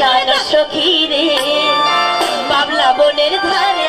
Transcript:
জানো সখী রে বাবলা বনের ধারে